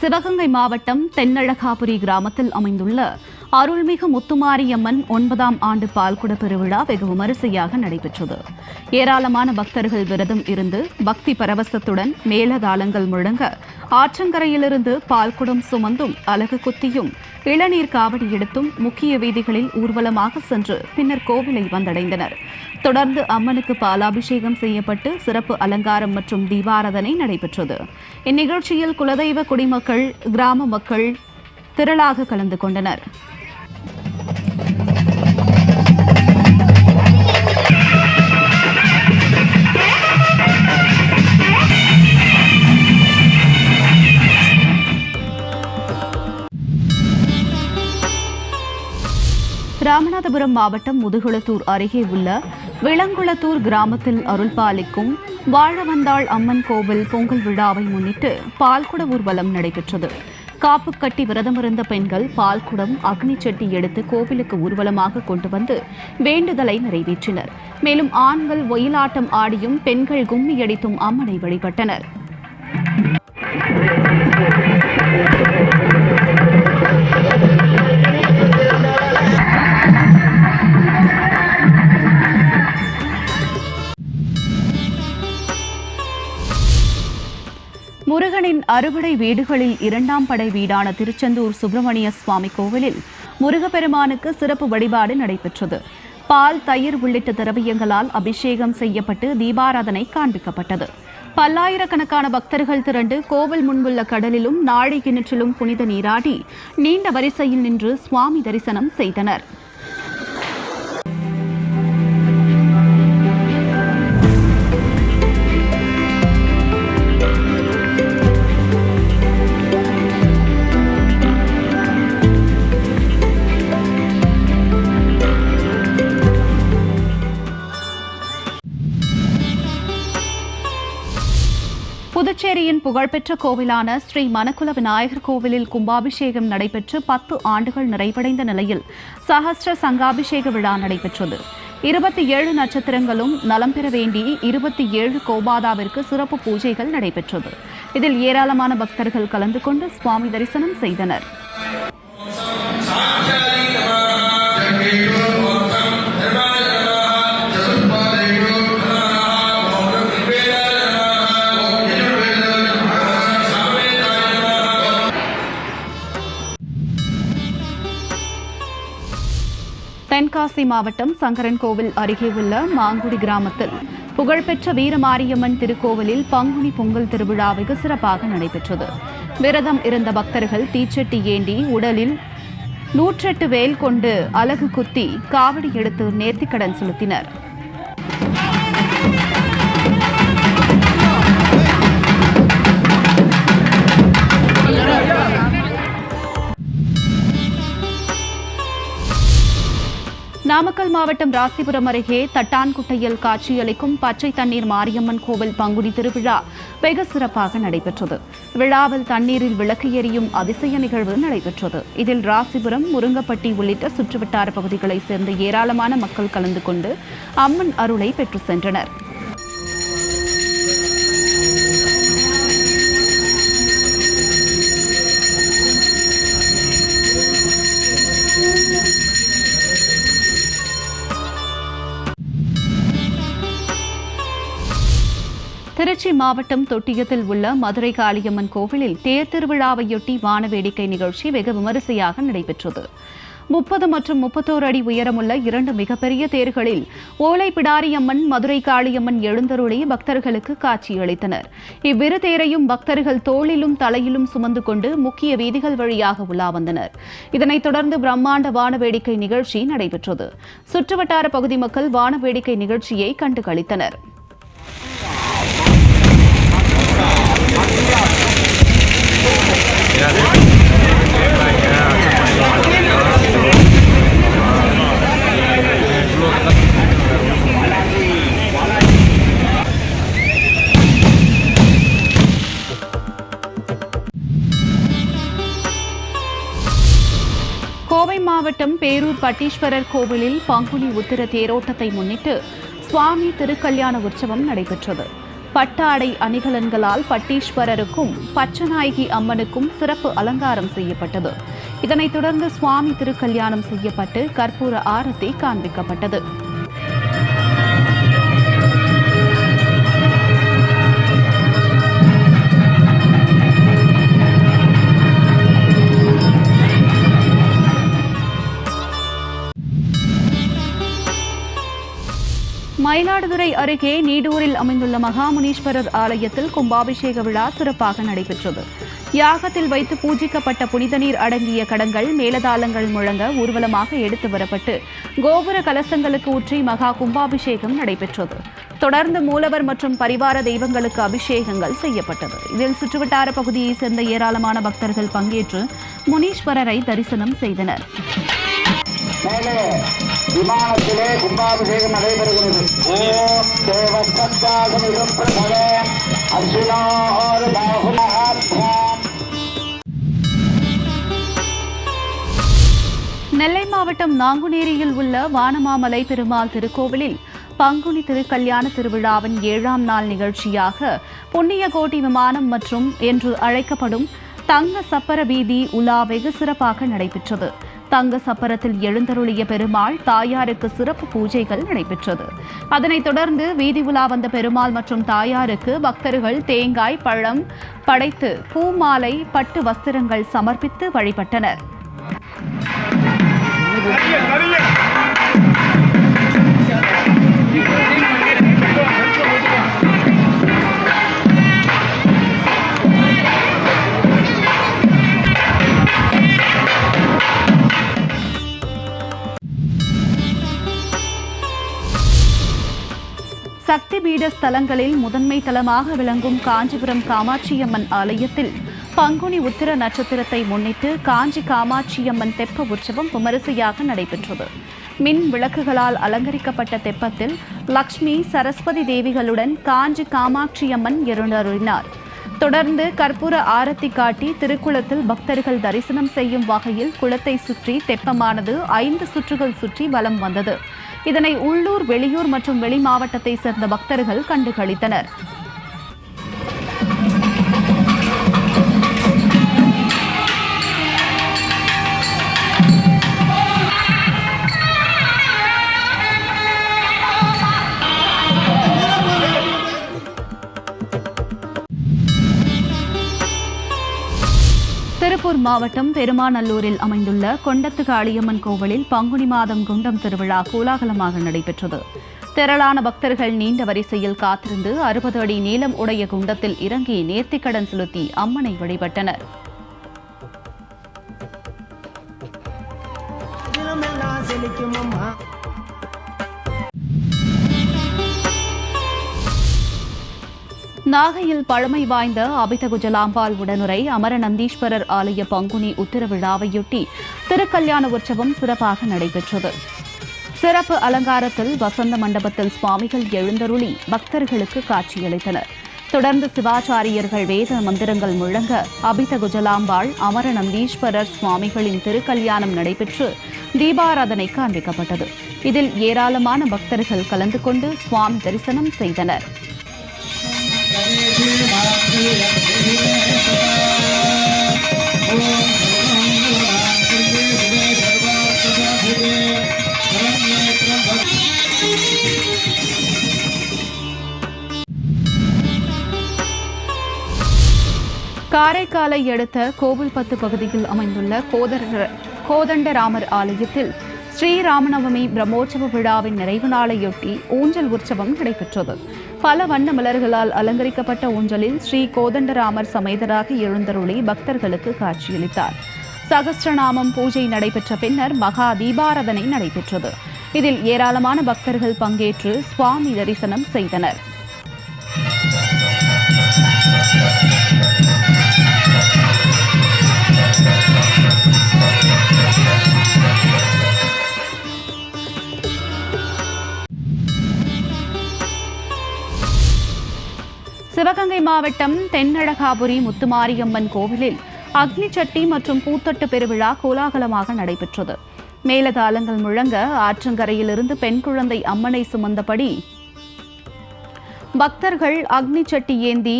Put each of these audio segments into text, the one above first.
சிவகங்கை மாவட்டம் தென்னழகாபுரி கிராமத்தில் அமைந்துள்ள அருள்மிகு முத்துமாரியம்மன் ஒன்பதாம் ஆண்டு பால்குட பெருவிழா வெகு விமரிசையாக நடைபெற்றது. ஏராளமான பக்தர்கள் விரதம் இருந்து பக்தி பரவசத்துடன் மேலதாளங்கள் முழங்க ஆற்றங்கரையிலிருந்து பால்குடம் சுமந்தும் அலகு குத்தியும் இளநீர் காவடி எடுத்தும் முக்கிய வீதிகளில் ஊர்வலமாக சென்று பின்னர் கோவிலை வந்தடைந்தனர். தொடர்ந்து அம்மனுக்கு பாலாபிஷேகம் செய்யப்பட்டு சிறப்பு அலங்காரம் மற்றும் தீபாராதனை நடைபெற்றது. இந்நிகழ்ச்சியில் குலதெய்வ குடிமக்கள் கிராம மக்கள் திரளாக கலந்து கொண்டனர். ராமநாதபுரம் மாவட்டம் முதுகுளத்தூர் அருகே உள்ள விளங்குளத்தூர் கிராமத்தில் அருள்பாலிக்கும் வாழவந்தாள் அம்மன் கோவில் பொங்கல் விழாவை முன்னிட்டு பால்குட ஊர்வலம் நடைபெற்றது. காப்பு கட்டி விரதமிருந்த பெண்கள் பால்குடம் அக்னி சட்டி எடுத்து கோவிலுக்கு ஊர்வலமாக கொண்டு வந்து வேண்டுதலை நிறைவேற்றினர். மேலும் ஆண்கள் ஒயிலாட்டம் ஆடியும் பெண்கள் கும்மி அடித்தும் அம்மனை வழிபட்டனர். அறுபடை வீடுகளில் இரண்டாம் படை வீடான திருச்செந்தூர் சுப்பிரமணிய சுவாமி கோவிலில் முருகப்பெருமானுக்கு சிறப்பு வழிபாடு நடைபெற்றது. பால் தயிர் உள்ளிட்ட திரவியங்களால் அபிஷேகம் செய்யப்பட்டு தீபாராதனை காண்பிக்கப்பட்டது. பல்லாயிரக்கணக்கான பக்தர்கள் திரண்டு கோவில் முன்புள்ள கடலிலும் நாழி கிணற்றிலும் புனித நீராடி நீண்ட வரிசையில் நின்று சுவாமி தரிசனம் செய்தனர். புதுச்சேரியின் புகழ்பெற்ற கோவிலான ஸ்ரீ மணக்குல விநாயகர் கோவிலில் கும்பாபிஷேகம் நடைபெற்று பத்து ஆண்டுகள் நிறைவடைந்த நிலையில் சஹஸ்ர சங்காபிஷேக விழா நடைபெற்றது. இருபத்தி ஏழு நட்சத்திரங்களும் நலம் பெற வேண்டி இருபத்தி ஏழு கோபாதாவிற்கு சிறப்பு பூஜைகள் நடைபெற்றது. இதில் ஏராளமான பக்தர்கள் கலந்து கொண்டு சுவாமி தரிசனம் செய்தனர். தென்காசி மாவட்டம் சங்கரன்கோவில் அருகே உள்ள மாங்குடி கிராமத்தில் புகழ்பெற்ற வீரமாரியம்மன் திருக்கோவிலில் பங்குனி பொங்கல் திருவிழா வெகு சிறப்பாக நடைபெற்றது. விரதம் இருந்த பக்தர்கள் தீச்சட்டி ஏந்தி உடலில் நூற்றெட்டு வேல் கொண்டு அலகு குத்தி காவடி எடுத்து நேர்த்திக்கடன் செலுத்தினர். நாமக்கல் மாவட்டம் ராசிபுரம் அருகே தட்டான்குட்டையில் காட்சியளிக்கும் பச்சை தண்ணீர் மாரியம்மன் கோவில் பங்குனி திருவிழா வெகு சிறப்பாக நடைபெற்றது. விழாவில் தண்ணீரில் விளக்கு எரியும் அதிசய நிகழ்வு நடைபெற்றது. இதில் ராசிபுரம் முருங்கப்பட்டி உள்ளிட்ட சுற்றுவட்டார பகுதிகளைச் சேர்ந்த ஏராளமான மக்கள் கலந்து கொண்டு அம்மன் அருளை பெற்று சென்றனர். திருச்சி மாவட்டம் தொட்டியத்தில் உள்ள மதுரை காளியம்மன் கோவிலில் தேர் திருவிழாவையொட்டி வான வேடிக்கை நிகழ்ச்சி வெகு விமரிசையாக நடைபெற்றது. முப்பது மற்றும் முப்பத்தோரு அடி உயரமுள்ள இரண்டு மிகப்பெரிய தேர்களில் ஓலை பிடாரியம்மன் மதுரை காளியம்மன் எழுந்தருளி பக்தர்களுக்கு காட்சியளித்தனர். இவ்விரு தேரையும் பக்தர்கள் தோளிலும் தலையிலும் சுமந்து கொண்டு முக்கிய வீதிகள் வழியாக உலா வந்தனர். இதனைத் தொடர்ந்து பிரம்மாண்ட வான வேடிக்கை நிகழ்ச்சி நடைபெற்றது. சுற்றுவட்டார பகுதி மக்கள் வான வேடிக்கை நிகழ்ச்சியை கண்டு களித்தனர். கோவை மாவட்டம் பேரூர் பட்டீஸ்வரர் கோவிலில் பங்குனி உத்திர தேரோட்டத்தை முன்னிட்டு சுவாமி திருக்கல்யாண உற்சவம் நடைபெற்றது. பட்டாடை அணிகலன்களால் பட்டீஸ்வரருக்கும் பச்சநாயகி அம்மனுக்கும் சிறப்பு அலங்காரம் செய்யப்பட்டது. இதனைத் தொடர்ந்து சுவாமி திருக்கல்யாணம் செய்யப்பட்டு கற்பூர ஆரத்தி காண்பிக்கப்பட்டது. மயிலாடுதுறை அருகே நீடூரில் அமைந்துள்ள மகாமுனீஸ்வரர் ஆலயத்தில் கும்பாபிஷேக விழா சிறப்பாக நடைபெற்றது. யாகத்தில் வைத்து பூஜிக்கப்பட்ட புனித நீர் அடங்கிய கடங்கள் மேலதாளங்கள் முழங்க ஊர்வலமாக எடுத்து வரப்பட்டு கோபுர கலசங்களுக்கு ஊற்றி மகா கும்பாபிஷேகம் நடைபெற்றது. தொடர்ந்து மூலவர் மற்றும் பரிவார தெய்வங்களுக்கு அபிஷேகங்கள் செய்யப்பட்டது. இதில் சுற்றுவட்டார பகுதியைச் சேர்ந்த ஏராளமான பக்தர்கள் பங்கேற்று முனீஸ்வரரை தரிசனம் செய்தனர். விமானத்திலே கும்பாபிஷேகம் நடைபெறுகிறது. ஓம் பிரபவே. அர்ஜுனோர் நெல்லை மாவட்டம் நாங்குநேரியில் உள்ள வானமாமலை பெருமாள் திருக்கோவிலில் பங்குனி திருக்கல்யாண திருவிழாவின் ஏழாம் நாள் நிகழ்ச்சியாக புண்ணிய கோட்டி விமானம் மற்றும் என்று அழைக்கப்படும் தங்க சப்பர வீதி உலா வெகு சிறப்பாக நடைபெற்றது. தங்க சப்பரத்தில் எழுந்தருளிய பெருமாள் தாயாருக்கு சிறப்பு பூஜைகள் நடைபெற்றது. அதனைத் தொடர்ந்து வீதி உலா வந்த பெருமாள் மற்றும் தாயாருக்கு பக்தர்கள் தேங்காய் பழம் படைத்து பூமாலை பட்டு வஸ்திரங்கள் சமர்ப்பித்து வழிபட்டனர். சக்தி பீட ஸ்தலங்களில் முதன்மை தலமாக விளங்கும் காஞ்சிபுரம் காமாட்சியம்மன் ஆலயத்தில் பங்குனி உத்திர நட்சத்திரத்தை முன்னிட்டு காஞ்சி காமாட்சியம்மன் தெப்ப உற்சவம் விமரிசையாக நடைபெற்றது. மின் விளக்குகளால் அலங்கரிக்கப்பட்ட தெப்பத்தில் லக்ஷ்மி சரஸ்வதி தேவிகளுடன் காஞ்சி காமாட்சியம்மன் எழுந்தருளினார் தொடர்ந்து கற்பூர ஆரத்தி காட்டி திருக்குளத்தில் பக்தர்கள் தரிசனம் செய்யும் வகையில் குளத்தை சுற்றி தெப்பமானது ஐந்து சுற்றுகள் சுற்றி வலம் வந்தது. இதனை உள்ளூர் வெளியூர் மற்றும் வெளி மாவட்டத்தை சேர்ந்த பக்தர்கள் கண்டுகளித்தனர். திருப்பூர் மாவட்டம் பெருமாநல்லூரில் அமைந்துள்ள கொண்டத்து காளியம்மன் கோவிலில் பங்குனி மாதம் குண்டம் திருவிழா கோலாகலமாக நடைபெற்றது. திரளான பக்தர்கள் நீண்ட வரிசையில் காத்திருந்து அறுபது அடி நீளம் உடைய குண்டத்தில் இறங்கி நேர்த்திக்கடன் செலுத்தி அம்மனை வழிபட்டனர். செழிக்கும் அம்மா. நாகையில் பழமை வாய்ந்த அபிதகுஜலாம்பாள் உடனுரை அமரநந்தீஸ்வரர் ஆலய பங்குனி உத்தரவிழாவையொட்டி திருக்கல்யாண உற்சவம் சிறப்பாக நடைபெற்றது. சிறப்பு அலங்காரத்தில் வசந்த மண்டபத்தில் சுவாமிகள் எழுந்தருளி பக்தர்களுக்கு காட்சியளித்தனர். தொடர்ந்து சிவாச்சாரியர்கள் வேத மந்திரங்கள் முழங்க அபிதகுஜலாம்பாள் அமரநந்தீஸ்வரர் சுவாமிகளின் திருக்கல்யாணம் நடைபெற்று தீபாராதனை காண்பிக்கப்பட்டது இதில் ஏராளமான பக்தர்கள் கலந்து கொண்டு சுவாமி தரிசனம் செய்தனர். காரைக்காலை அடுத்த கோவில்பத்து பகுதியில் அமைந்துள்ள கோதர கோதண்டராமர் ஆலயத்தில் ஸ்ரீராமநவமி பிரம்மோற்சவ விழாவின் நிறைவு நாளையொட்டி ஊஞ்சல் உற்சவம் நடைபெற்றது. பல வண்ண மலர்களால் அலங்கரிக்கப்பட்ட ஊஞ்சலில் ஸ்ரீ கோதண்டராமர் சமேதராக எழுந்தருளி பக்தர்களுக்கு காட்சியளித்தார். சகஸ்ரநாமம் பூஜை நடைபெற்ற பின்னர் மகா தீபாராதனை நடைபெற்றது. இதில் ஏராளமான பக்தர்கள் பங்கேற்று சுவாமி தரிசனம் செய்தனர். மாவட்டம் தென்னழகாபுரி முத்துமாரியம்மன் கோவிலில் அக்னி சட்டி மற்றும் பூத்தட்டு பெருவிழா கோலாகலமாக நடைபெற்றது. மேலதாளங்கள் முழங்க ஆற்றங்கரையிலிருந்து பெண் குழந்தை அம்மனை சுமந்தபடி பக்தர்கள் அக்னி சட்டி ஏந்தி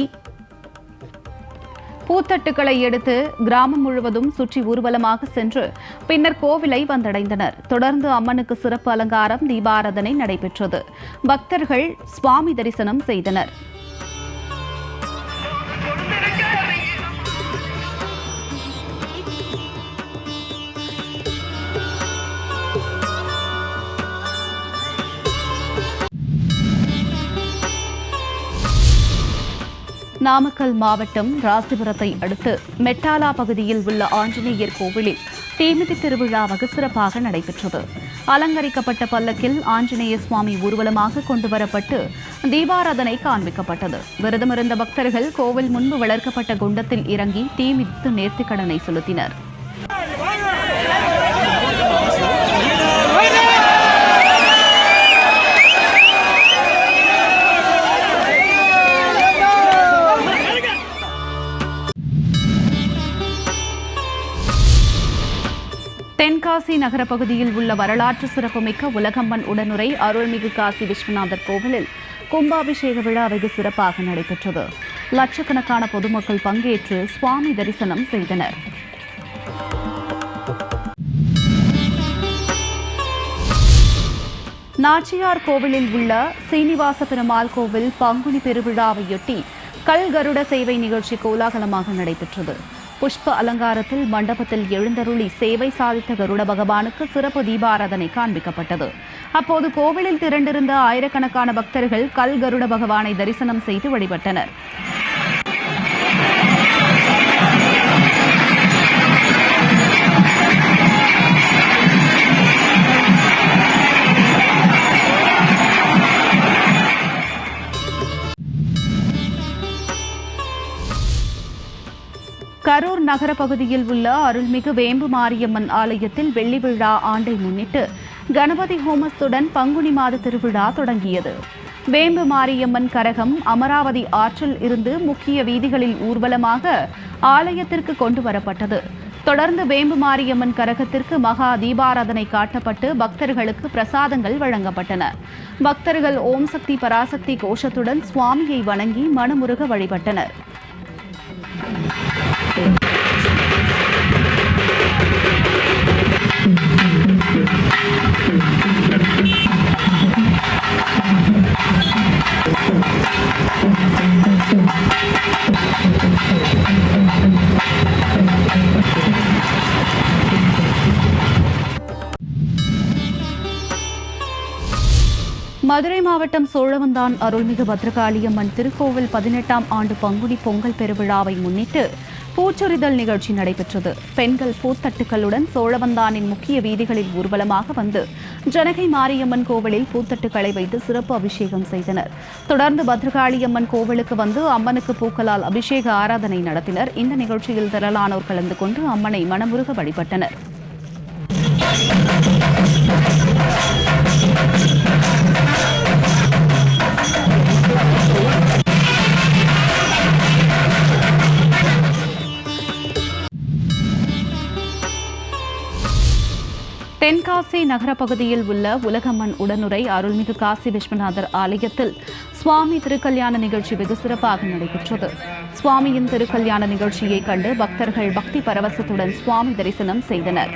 பூத்தட்டுக்களை எடுத்து கிராமம் முழுவதும் சுற்றி ஊர்வலமாக சென்று பின்னர் கோவிலை வந்தடைந்தனர். தொடர்ந்து அம்மனுக்கு சிறப்பு அலங்காரம் தீபாராதனை நடைபெற்றது. பக்தர்கள் சுவாமி தரிசனம் செய்தனர். நாமக்கல் மாவட்டம் ராசிபுரத்தை அடுத்து மெட்டாலா பகுதியில் உள்ள ஆஞ்சநேயர் கோவிலில் தீமிதி திருவிழா வெகு சிறப்பாக நடைபெற்றது. அலங்கரிக்கப்பட்ட பல்லக்கில் ஆஞ்சநேய சுவாமி ஊர்வலமாக கொண்டுவரப்பட்டு தீபாராதனை காண்பிக்கப்பட்டது. விரதமிருந்த பக்தர்கள் கோவில் முன்பு வளர்க்கப்பட்ட குண்டத்தில் இறங்கி தீமிதித்து நேர்த்திக்கடனை செலுத்தினர். தென்காசி நகர பகுதியில் உள்ள வரலாற்று சிறப்புமிக்க உலகம்மன் உடனுரை அருள்மிகு காசி விஸ்வநாதர் கோவிலில் கும்பாபிஷேக விழா வெகு சிறப்பாக நடைபெற்றது. லட்சக்கணக்கான பொதுமக்கள் பங்கேற்று சுவாமி தரிசனம் செய்தனர். நாச்சியார் கோவிலில் உள்ள சீனிவாச பெருமாள் கோவில் பங்குனி பெருவிழாவையொட்டி கல் கருட சேவை நிகழ்ச்சி கோலாகலமாக நடைபெற்றது. புஷ்ப அலங்காரத்தில் மண்டபத்தில் எழுந்தருளி சேவை சாதித்த கருட பகவானுக்கு சிறப்பு தீபாராதனை காண்பிக்கப்பட்டது. அப்போது கோவிலில் திரண்டிருந்த ஆயிரக்கணக்கான பக்தர்கள் கல் கருட பகவானை தரிசனம் செய்து வழிபட்டனர். கரூர் நகர பகுதியில் உள்ள அருள்மிகு வேம்பு மாரியம்மன் ஆலயத்தில் வெள்ளி விழா ஆண்டை முன்னிட்டு கணபதி ஹோமத்துடன் பங்குனி மாத திருவிழா தொடங்கியது. வேம்பு மாரியம்மன் கரகம் அமராவதி ஆற்றில் இருந்து முக்கிய வீதிகளில் ஊர்வலமாக ஆலயத்திற்கு கொண்டு வரப்பட்டது. தொடர்ந்து வேம்பு மாரியம்மன் கரகத்திற்கு மகா தீபாராதனை காட்டப்பட்டு பக்தர்களுக்கு பிரசாதங்கள் வழங்கப்பட்டன. பக்தர்கள் ஓம் சக்தி பராசக்தி கோஷத்துடன் சுவாமியை வணங்கி மனமுருக வழிபட்டனர். மதுரை மாவட்டம் சோழவந்தான் அருள்மிகு பத்ரகாளியம்மன் திருக்கோவில் பதினெட்டாம் ஆண்டு பங்குனி பொங்கல் பெருவிழாவை முன்னிட்டு பூச்சொரிதல் நிகழ்ச்சி நடைபெற்றது. பெண்கள் பூத்தட்டுக்களுடன் சோழவந்தானின் முக்கிய வீதிகளில் ஊர்வலமாக வந்து ஜனகை மாரியம்மன் கோவிலில் பூத்தட்டுக்களை வைத்து சிறப்பு அபிஷேகம் செய்தனர். தொடர்ந்து பத்ரகாளியம்மன் கோவிலுக்கு வந்து அம்மனுக்கு பூக்களால் அபிஷேக ஆராதனை நடத்தினர். இந்த நிகழ்ச்சியில் திரளானோர் கலந்து கொண்டு அம்மனை மனமுருக வழிபட்டனர். தென்காசி நகர பகுதியில் உள்ள உலகம்மன் உடனுரை அருள்மிகு காசி விஸ்வநாதர் ஆலயத்தில் சுவாமி திருக்கல்யாண நிகழ்ச்சி வெகு சிறப்பாக நடைபெற்றது. சுவாமியின் திருக்கல்யாண நிகழ்ச்சியை கண்டு பக்தர்கள் பக்தி பரவசத்துடன் சுவாமி தரிசனம் செய்தனர்.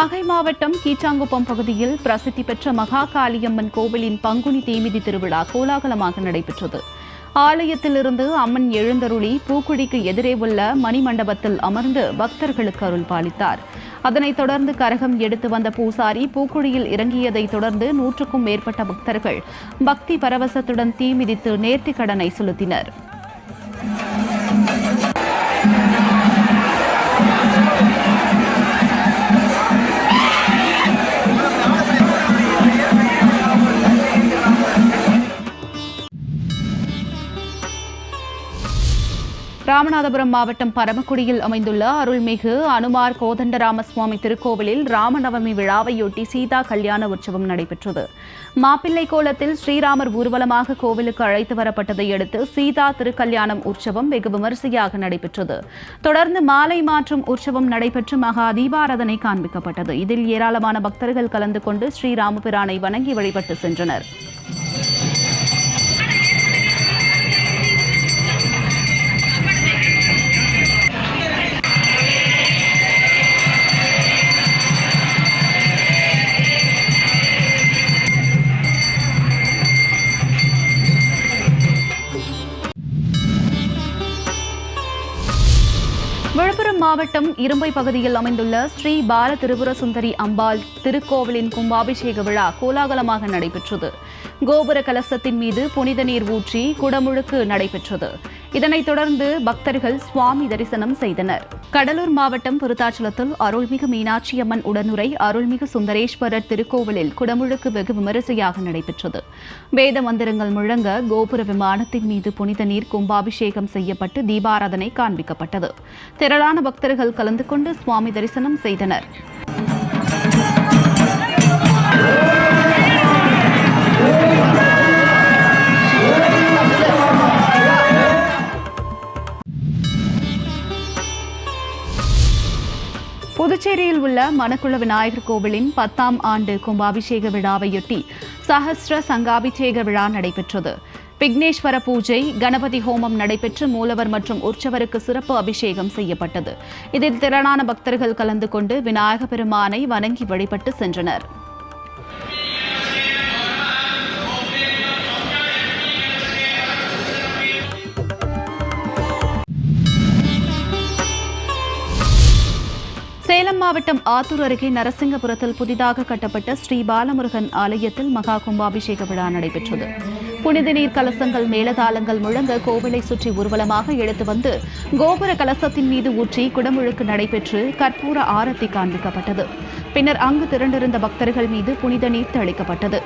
நாகை மாவட்டம் கீச்சாங்குப்பம் பகுதியில் பிரசித்தி பெற்ற மகா காளியம்மன் கோவிலின் பங்குனி தீமிதி திருவிழா கோலாகலமாக நடைபெற்றது. ஆலயத்திலிருந்து அம்மன் எழுந்தருளி பூக்குழிக்கு எதிரே உள்ள மணிமண்டபத்தில் அமர்ந்து பக்தர்களுக்கு அருள் பாலித்தார். அதனைத் தொடர்ந்து கரகம் எடுத்து வந்த பூசாரி பூக்குழியில் இறங்கியதைத் தொடர்ந்து நூற்றுக்கும் மேற்பட்ட பக்தர்கள் பக்தி பரவசத்துடன் தீமிதித்து நேர்த்திக் கடனை செலுத்தினர். ராமநாதபுரம் மாவட்டம் பரமக்குடியில் அமைந்துள்ள அருள்மிகு அனுமார் கோதண்டராம சுவாமி திருக்கோவிலில் ராமநவமி விழாவையொட்டி சீதா கல்யாண உற்சவம் நடைபெற்றது. மாப்பிள்ளை கோலத்தில் ஸ்ரீராமர் ஊர்வலமாக கோவிலுக்கு அழைத்து வரப்பட்டதை அடுத்து சீதா திருக்கல்யாணம் உற்சவம் வெகு விமரிசையாக நடைபெற்றது. தொடர்ந்து மாலை மாற்றும் உற்சவம் நடைபெற்று மகா தீபாராதனை காண்பிக்கப்பட்டது. இதில் ஏராளமான பக்தர்கள் கலந்து கொண்டு ஸ்ரீராமபிரானை வணங்கி வழிபட்டு சென்றனர். மாவட்டம் இரும்பை பகுதியில் அமைந்துள்ள ஸ்ரீ பால திரிபுர சுந்தரி அம்பாள் திருக்கோவிலின் கும்பாபிஷேக விழா கோலாகலமாக நடைபெற்றது. கோபுர கலசத்தின் மீது புனித நீர் ஊற்றி குடமுழுக்கு நடைபெற்றது. இதனைத் தொடர்ந்து பக்தர்கள் சுவாமி தரிசனம் செய்தனர். கடலூர் மாவட்டம் விருத்தாச்சலத்தில் அருள்மிகு மீனாட்சி அம்மன் உடனுரை அருள்மிகு சுந்தரேஸ்வரர் திருக்கோவிலில் குடமுழுக்கு வெகு விமரிசையாக நடைபெற்றது. வேத மந்திரங்கள் முழங்க கோபுர விமானத்தின் மீது புனித நீர் கும்பாபிஷேகம் செய்யப்பட்டு தீபாராதனை காண்பிக்கப்பட்டது. திரளான பக்தர்கள் கலந்து கொண்டு சுவாமி தரிசனம் செய்தனர். புதுச்சேரியில் உள்ள மணக்குள விநாயகர் கோவிலின் பத்தாம் ஆண்டு கும்பாபிஷேக விழாவையொட்டி சஹஸ்ர சங்காபிஷேக விழா நடைபெற்றது. விக்னேஸ்வர பூஜை கணபதி ஹோமம் நடைபெற்று மூலவர் மற்றும் உற்சவருக்கு சிறப்பு அபிஷேகம் செய்யப்பட்டது. இதில் திரளான பக்தர்கள் கலந்து கொண்டு விநாயக பெருமானை வணங்கி வழிபட்டு சென்றனர். சேலம் மாவட்டம் ஆத்தூர் அருகே நரசிங்கபுரத்தில் புதிதாக கட்டப்பட்ட ஸ்ரீ பாலமுருகன் ஆலயத்தில் மகா கும்பாபிஷேக விழா நடைபெற்றது. புனித நீர் கலசங்கள் மேலதாளங்கள் முழங்க கோவிலை சுற்றி ஊர்வலமாக எடுத்து வந்து கோபுர கலசத்தின் மீது ஊற்றி குடமுழுக்கு நடைபெற்று கற்பூர ஆரத்தி காண்பிக்கப்பட்டது. பின்னர் அங்கு திரண்டிருந்த பக்தர்கள் மீது புனித நீர் தெளிக்கப்பட்டது.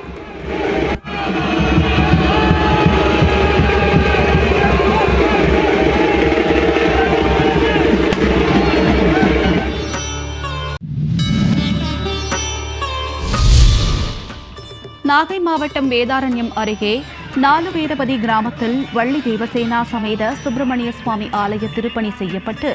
நாகை மாவட்டம் வேதாரண்யம் அருகே நாலுவேதபதி கிராமத்தில் வள்ளி தேவசேனா சமேத சுப்பிரமணிய சுவாமி ஆலய திருப்பணி செய்யப்பட்டு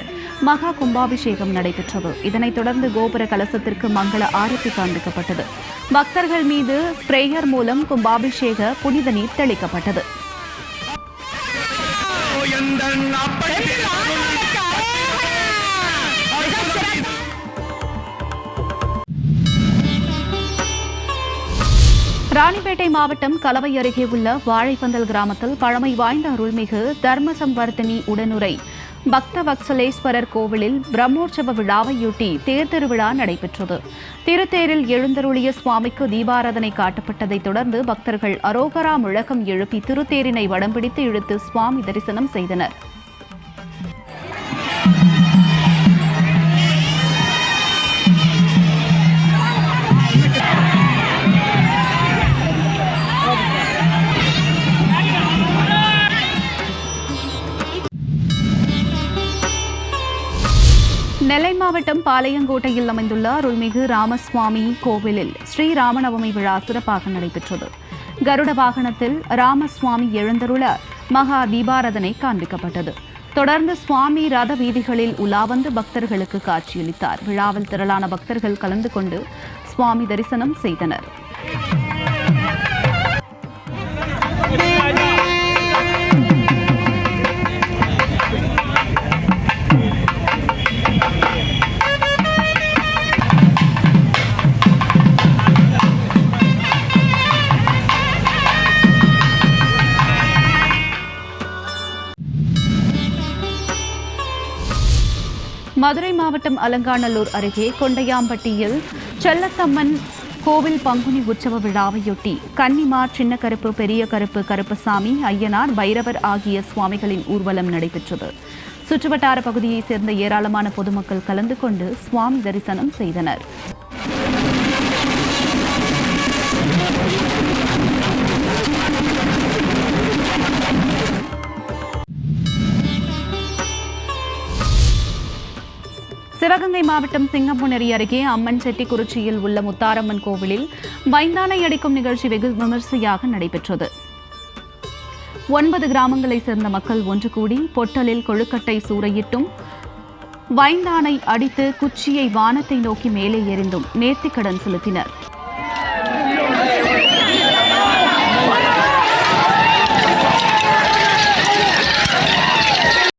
மகா கும்பாபிஷேகம் நடைபெற்றது. இதனைத் தொடர்ந்து கோபுர கலசத்திற்கு மங்கள ஆரத்தி காண்பிக்கப்பட்டது. பக்தர்கள் மீது ஸ்ப்ரேயர் மூலம் கும்பாபிஷேக புனித நீர் தெளிக்கப்பட்டது. ராணிப்பேட்டை மாவட்டம் கலவை அருகே உள்ள வாழைப்பந்தல் கிராமத்தில் பழமை வாய்ந்த அருள்மிகு தர்ம சம்வர்த்தினி உடனுரை பக்த வக்சலேஸ்வரர் கோவிலில் பிரம்மோற்சவ விழாவையொட்டி தேர் திருவிழா நடைபெற்றது. திருத்தேரில் எழுந்தருளிய சுவாமிக்கு தீபாராதனை காட்டப்பட்டதைத் தொடர்ந்து பக்தர்கள் அரோகரா முழக்கம் எழுப்பி திருத்தேரினை வடம் பிடித்து இழுத்து சுவாமி தரிசனம் செய்தனர். மாவட்டம் பாளையங்கோட்டையில் அமைந்துள்ள அருள்மிகு ராமசுவாமி கோவிலில் ஸ்ரீ ராமநவமி விழா சிறப்பாக நடைபெற்றது. கருட வாகனத்தில் ராமசுவாமி எழுந்தருள மகா தீபாரதனை காண்பிக்கப்பட்டது. தொடர்ந்து சுவாமி ரத வீதிகளில் உலா வந்து பக்தர்களுக்கு காட்சியளித்தார். விழாவில் திரளான பக்தர்கள் கலந்து கொண்டு சுவாமி தரிசனம் செய்தனர். மதுரை மாவட்டம் அலங்காநல்லூர் அருகே கொண்டையாம்பட்டியில் செல்லத்தம்மன் கோவில் பங்குனி உற்சவ விழாவையொட்டி கன்னிமார் சின்ன கருப்பு பெரிய கருப்பு கருப்பசாமி ஐயனார் பைரவர் ஆகிய சுவாமிகளின் ஊர்வலம் நடைபெற்றது. சுற்றுவட்டார பகுதியைச் சேர்ந்த ஏராளமான பொதுமக்கள் கலந்து கொண்டு சுவாமி தரிசனம் செய்தனர். சிவகங்கை மாவட்டம் சிங்கம்புணரி அருகே அம்மன் செட்டிக்குறிச்சியில் உள்ள முத்தாரம்மன் கோவிலில் வைந்தானை அடிக்கும் நிகழ்ச்சி வெகு விமரிசையாக நடைபெற்றது. ஒன்பது கிராமங்களைச் சேர்ந்த மக்கள் ஒன்று கூடி பொட்டலில் கொழுக்கட்டை சூறையிட்டும் வைந்தானை அடித்து குச்சியை வானத்தை நோக்கி மேலே எறிந்தும் நேர்த்திக்கடன் செலுத்தினர்.